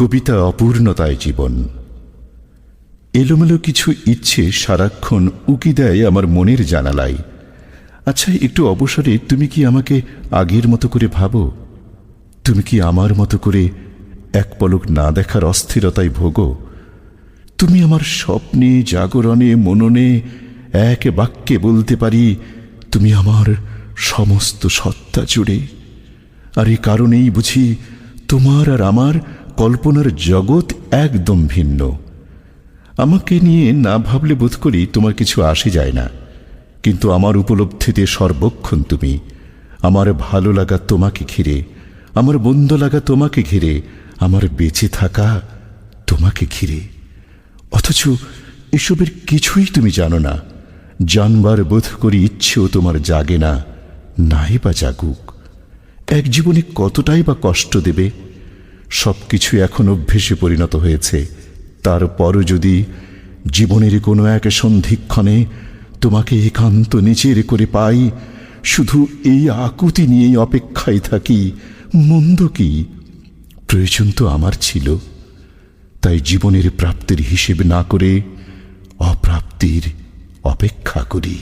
কবিতা অপূর্ণতায় জীবন। এলোমেলো কিছু ইচ্ছে সারাক্ষণ উকি দেয় আমার মনের জানালায়। আচ্ছা একটু অবসরে তুমি কি আমাকে আগের মতো করে ভাবো? তুমি কি আমার মতো করে এক পলক না দেখার অস্থিরতায় ভোগো? তুমি আমার স্বপ্নে, জাগরণে, মননে এক বাক্যে বলতে পারি, তুমি আমার সমস্ত সত্তা জুড়ে। আর এই কারণেই বুঝি তোমার আর আমার কল্পনার জগৎ একদম ভিন্ন। আমাকে নিয়ে না ভাবলে বোধ করি তোমার কিছু আসে যায় না। কিন্তু আমার উপলব্ধিতে সর্বক্ষণ তুমি। আমার ভালো লাগা তোমাকে ঘিরে, আমার বন্ধ লাগা তোমাকে ঘিরে, আমার বেঁচে থাকা তোমাকে ঘিরে। অথচ এসবের কিছুই তুমি জানো না। জানবার বোধ করি ইচ্ছেও তোমার জাগে না, নাই বা জাগুক। এক জীবনে কতটাই বা কষ্ট দেবে? সব কিছু এখন অভ্যেসে পরিণত হয়েছে। তারপরও যদি জীবনের কোনো এক সন্ধিক্ষণে তোমাকে একান্ত নিচের করে পাই, শুধু এই আকুতি নিয়েই অপেক্ষায় থাকি, মন্দ কি? প্রয়োজন তো আমার ছিল। তাই জীবনের প্রাপ্তির হিসেব না করে অপ্রাপ্তির অপেক্ষা করি।